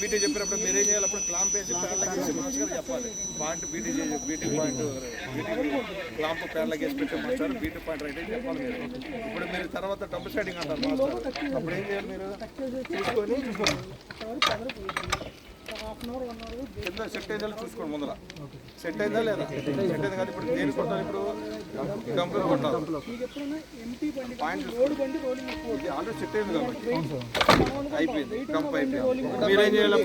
BT చెప్పినప్పుడు మీరు ఏం చేయాలి? అప్పుడు క్లాంప్ వేసి పేర్లకి వేసి మాస్టర్ గారు చెప్పాలి. Point BT BT point BT clamp పేర్లకి వేసి పెట్టే మాస్టర్ బీటీ పాయింట్ రైట్ అని చెప్పాలి మీరు. ఇప్పుడు మీరు తర్వాత డబ్బు సైడింగ్ అంటారు మాస్టర్ అప్పుడు ఏం చేయాలి మీరు? చూసుకొని కింద సెట్ అయిందా చూసుకోండి ముందర. సెట్ అయిందా లేదా? సెట్ అయింది కదా ఇప్పుడు దేనికి కొట్టాలి ఇప్పుడు? అయిపోయింది కంప్ అయిపోయింది మీరేం చేయాలి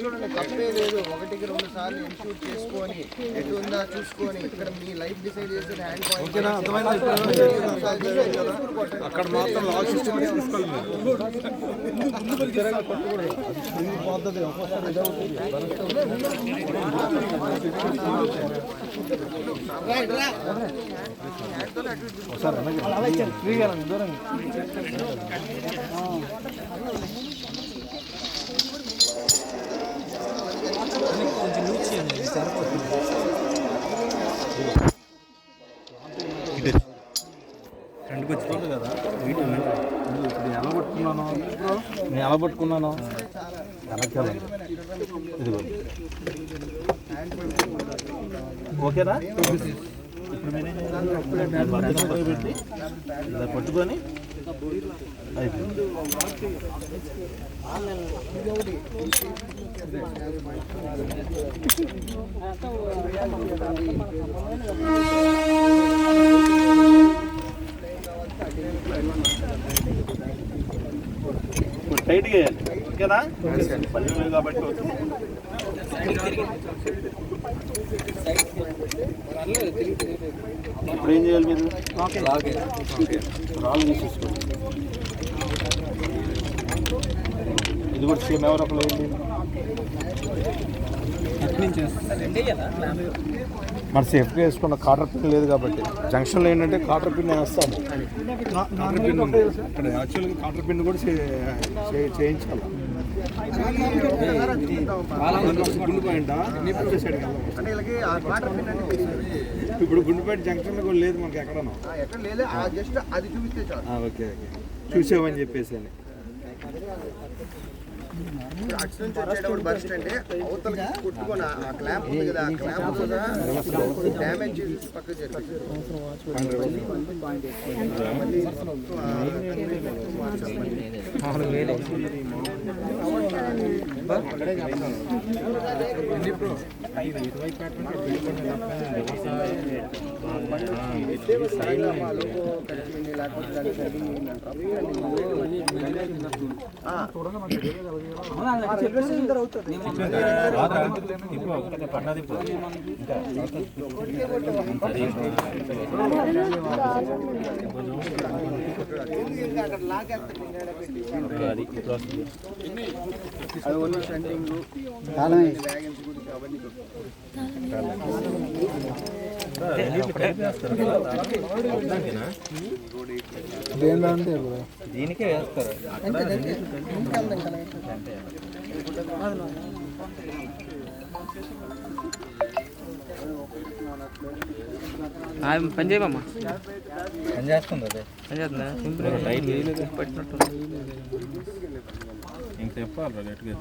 చూడండి తప్పే లేదు ఒకటికి రెండు సార్లు ఇన్షూట్ చేసుకొని ఎటు ఉందా చూసుకొని ఇక్కడ మీ లైఫ్ డిసైడ్ చేసిన హ్యాండ్ పాయింట్ అక్కడ మాత్రం లాస్ట్ సిస్టమ్ ఫ్రెండ్కి చూసుకోవాలి కదా ఇప్పుడు ఎలా పట్టుకున్నాను నేను ఎలా పట్టుకున్నాను వెనకాల ఇదిగో. ఓకేనా ఇప్పుడు చేయాలి? భద్రంగా పెట్టి ఇలా పట్టుకొని అయిపోయింది ఇప్పుడు టైట్గా వేయాలి ఓకేనా పల్లె మీద కాబట్టి. ఇప్పుడు ఏం చేయాలి మీరు? రాళ్ళు తీసేసుకోండి. ఇది కూడా సేమ్ ఎవరు వేయండి మరి సేఫ్గా వేసుకున్న కాటర్ పిన్ లేదు కాబట్టి. జంక్షన్లో ఏంటంటే కాటర్ పిన్ వేస్తాము కాటర్ పిన్ యాక్చువల్గా కాటర్ పిన్ కూడా చేయించాలి. ఇప్పుడు గుండుపేట జంక్షన్ కూడా లేదు మనకి ఎక్కడన్నా ఆ ఎక్కడ లేదు. ఆ జస్ట్ అది చూపిస్తే ఓకే ఓకే. చూసామని చెప్పేసి అని. ఇప్పుడు అటు వచ్చేటప్పుడు బస్ స్టాండ్ అవతలకి కొట్టుకొని ఆ క్లాంప్ ఉంది కదా ఆ క్లాంప్ కూడా డ్యామేజ్ చేసి అది ఓన్లీ సెండింగ్ అవన్నీ దీనికే వేస్తారు పని చేయమ్మా పని చేస్తుంది అదే పని చేస్తుందా లైట్ పట్టినట్టు ఇంక చెప్పాలి గట్టిగా